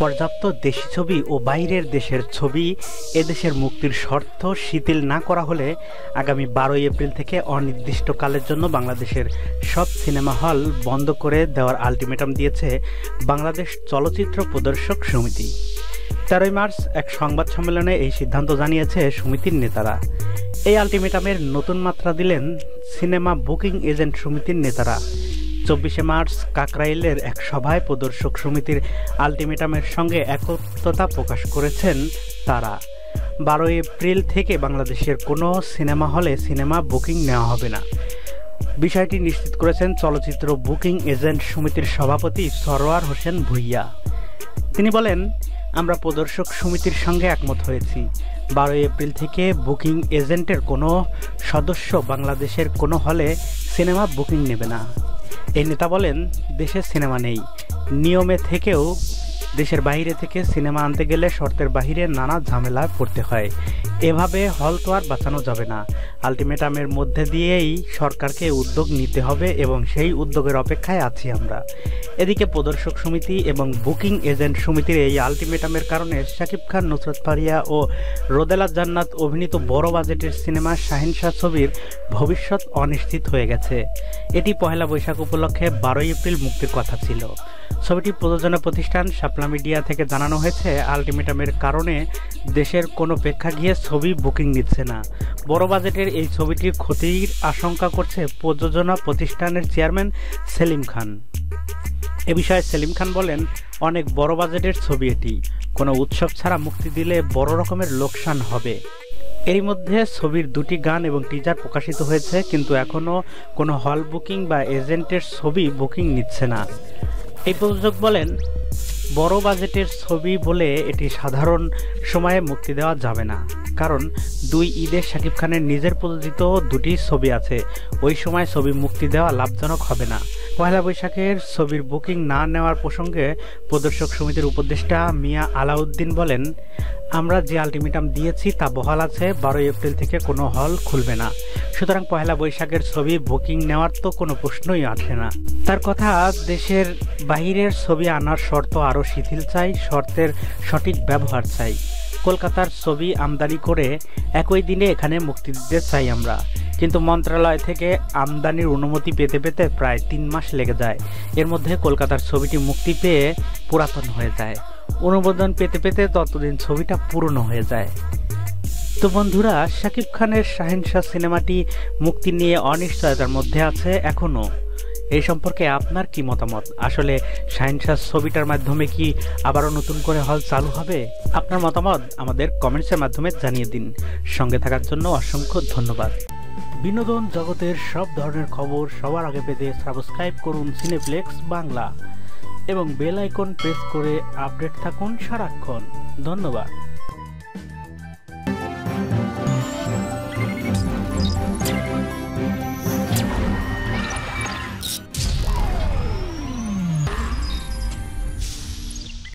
পর্যাপ্ত দেশি ছবি ও বাইরের দেশের ছবি, এদেশের মুক্তির শর্ত শিথিল না করা হলে আগামী বারোই এপ্রিল থেকে অনির্দিষ্টকালের জন্য বাংলাদেশের সব সিনেমা হল বন্ধ করে দেওয়ার আলটিমেটাম দিয়েছে বাংলাদেশ চলচ্চিত্র প্রদর্শক সমিতি। তেরোই মার্চ এক সংবাদ সম্মেলনে এই সিদ্ধান্ত জানিয়েছে সমিতির নেতারা। এই আলটিমেটামের নতুন মাত্রা দিলেন সিনেমা বুকিং এজেন্ট সমিতির নেতারা। চব্বিশে মার্চ কাকরাইলের এক সভায় প্রদর্শক সমিতির আলটিমেটামের সঙ্গে একত্রতা প্রকাশ করেছেন তারা। বারোই এপ্রিল থেকে বাংলাদেশের কোনো সিনেমা হলে সিনেমা বুকিং নেওয়া হবে না। বিষয়টি নিশ্চিত করেছেন চলচ্চিত্র বুকিং এজেন্ট সমিতির সভাপতি সরোয়ার হোসেন ভুইয়া। তিনি বলেন, আমরা প্রদর্শক সমিতির সঙ্গে একমত হয়েছি। বারোই এপ্রিল থেকে বুকিং এজেন্টের কোনো সদস্য বাংলাদেশের কোনো হলে সিনেমা বুকিং নেবে না। এই নেতা বলেন দেশে সিনেমা নেই। নিয়মে থেকেও দেশের বাইরে থেকে সিনেমা আনতে গেলে শর্তের বাহিরে নানা ঝামেলা পড়তে হয়। এভাবে হল তো আর বাঁচানো যাবে না। আলটিমেটামের মধ্যে দিয়েই সরকারকে উদ্যোগ নিতে হবে এবং সেই উদ্যোগের অপেক্ষায় আছি আমরা। এদিকে প্রদর্শক সমিতি এবং বুকিং এজেন্ট সমিতির এই আলটিমেটামের কারণে শাকিব খান, নুসরত ফারিয়া ও রোদেলা জান্নাত অভিনীত বড় বাজেটের সিনেমা শাহিনশাহ ছবির ভবিষ্যৎ অনিশ্চিত হয়ে গেছে। এটি পহেলা বৈশাখ উপলক্ষে বারোই এপ্রিল মুক্তির কথা ছিল। ছবিটি প্রযোজনা প্রতিষ্ঠান শাপলা মিডিয়া থেকে জানানো হয়েছে, আলটিমেটামের কারণে দেশের কোনো প্রেক্ষাগৃহে ছবি বুকিং নিচ্ছে না। বড় বাজেটের এই ছবিটির ক্ষতির আশঙ্কা করছে প্রযোজনা প্রতিষ্ঠানের চেয়ারম্যান সেলিম খান। এ বিষয়ে সেলিম খান বলেন, অনেক বড় বাজেটের ছবি এটি। কোনো উৎসব ছাড়া মুক্তি দিলে বড় রকমের লোকসান হবে। এরই মধ্যে ছবির দুটি গান এবং টিজার প্রকাশিত হয়েছে, কিন্তু এখনও কোনো হল বুকিং বা এজেন্টের ছবি বুকিং নিচ্ছে না। এই প্রযোজক বলেন বড় বাজেটের ছবি বলে এটি সাধারণ সময়ে মুক্তি দেওয়া যাবে না। কারণ দুই ঈদে শাকিব খানের নিজের প্রযোজিত দুটি ছবি আছে। ওই সময় ছবি মুক্তি দেওয়া লাভজনক হবে না। পয়লা বৈশাখের ছবির বুকিং না নেওয়ার প্রসঙ্গে প্রদর্শক সমিতির উপদেষ্টা মিয়া আলাউদ্দিন বলেন, আমরা যে আলটিমেটাম দিয়েছি তা বহাল আছে, বারোই এপ্রিল থেকে কোনো হল খুলবে না। সুতরাং পয়লা বৈশাখের ছবি বুকিং নেওয়ার তো কোনো প্রশ্নই আসে না। তার কথা, দেশের বাহিরের ছবি আনার শর্ত আরও শিথিল চাই, শর্তের সঠিক ব্যবহার চাই। কলকাতার ছবি আমদানি করে একই দিনে এখানে মুক্তি দিতে চাই আমরা। কিন্তু মন্ত্রণালয় থেকে আমদানির অনুমতি পেতে পেতে প্রায় তিন মাস লেগে যায়। এর মধ্যে কলকাতার ছবিটি মুক্তি পেয়ে পুরাতন হয়ে যায়। অনুমোদন পেতে পেতে ততদিন ছবিটা পুরনো হয়ে যায়। তো বন্ধুরা, শাকিব খানের শাহিনশাহ সিনেমাটি মুক্তি নিয়ে অনিশ্চয়তার মধ্যে আছে এখনও এই সম্পর্কে আপনার কি মতামত? আসলে শাহিনশাহ ছবিটার মাধ্যমে কি আবারও নতুন করে হল চালু হবে? আপনার মতামত আমাদের কমেন্টসের মাধ্যমে জানিয়ে দিন। সঙ্গে থাকার জন্য অসংখ্য ধন্যবাদ। বিনোদন জগতের সব ধরনের খবর সবার আগে পেতে সাবস্ক্রাইব করুন সিনেপ্লেক্স বাংলা এবং বেল আইকন প্রেস করে আপডেট থাকুন সারাক্ষণ। ধন্যবাদ।